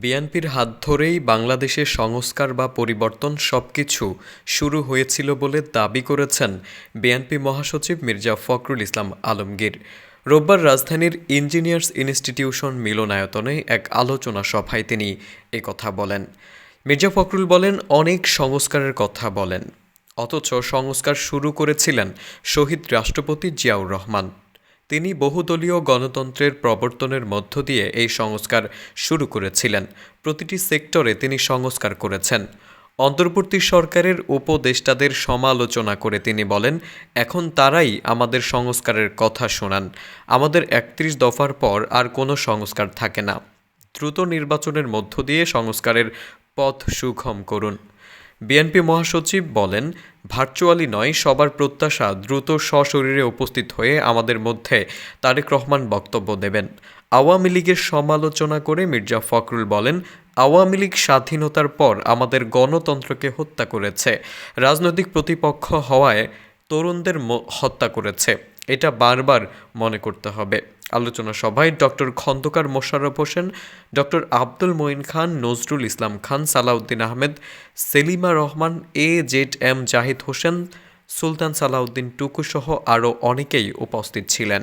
বিএনপির হাত ধরেই বাংলাদেশের সংস্কার বা পরিবর্তন সবকিছু শুরু হয়েছিল বলে দাবি করেছেন বিএনপি মহাসচিব মির্জা ফখরুল ইসলাম আলমগীর। রোববার রাজধানীর ইঞ্জিনিয়ার্স ইনস্টিটিউশন মিলনায়তনে এক আলোচনা সভায় তিনি একথা বলেন। মির্জা ফখরুল বলেন, অনেক সংস্কারের কথা বলেন, অথচ সংস্কার শুরু করেছিলেন শহীদ রাষ্ট্রপতি জিয়াউর রহমান। তিনি বহুদলীয় গণতন্ত্রের প্রবর্তনের মধ্য দিয়ে এই সংস্কার শুরু করেছিলেন। প্রতিটি সেক্টরে তিনি সংস্কার করেছেন। অন্তর্বর্তী সরকারের উপদেষ্টাদের সমালোচনা করে তিনি বলেন, এখন তারাই আমাদের সংস্কারের কথা শোনান। আমাদের একত্রিশ দফার পর আর কোনো সংস্কার থাকে না। দ্রুত নির্বাচনের মধ্য দিয়ে সংস্কারের পথ সুগম করুন। বিএনপি মহাসচিব বলেন ভার্চুয়ালি নয়, সবার প্রত্যাশা দ্রুত সশরীরে উপস্থিত হয়ে আমাদের মধ্যে তারেক রহমান বক্তব্য দেবেন। আওয়ামী লীগের সমালোচনা করে মির্জা ফখরুল বলেন, আওয়ামী লীগ স্বাধীনতার পর আমাদের গণতন্ত্রকে হত্যা করেছে। রাজনৈতিক প্রতিপক্ষ হওয়ায় তরুণদের হত্যা করেছে। এটা বারবার মনে করতে হবে। আলোচনা সভায় doctor Khandakar Mosharraf Hossain, doctor Abdul Moyeen Khan, Nazrul Islam Khan, Salahuddin Ahmed, Selima Rahman, A Z M Zahid Hossain, Sultan Salahuddin Tuku সহ আরও অনেকেই উপস্থিত ছিলেন।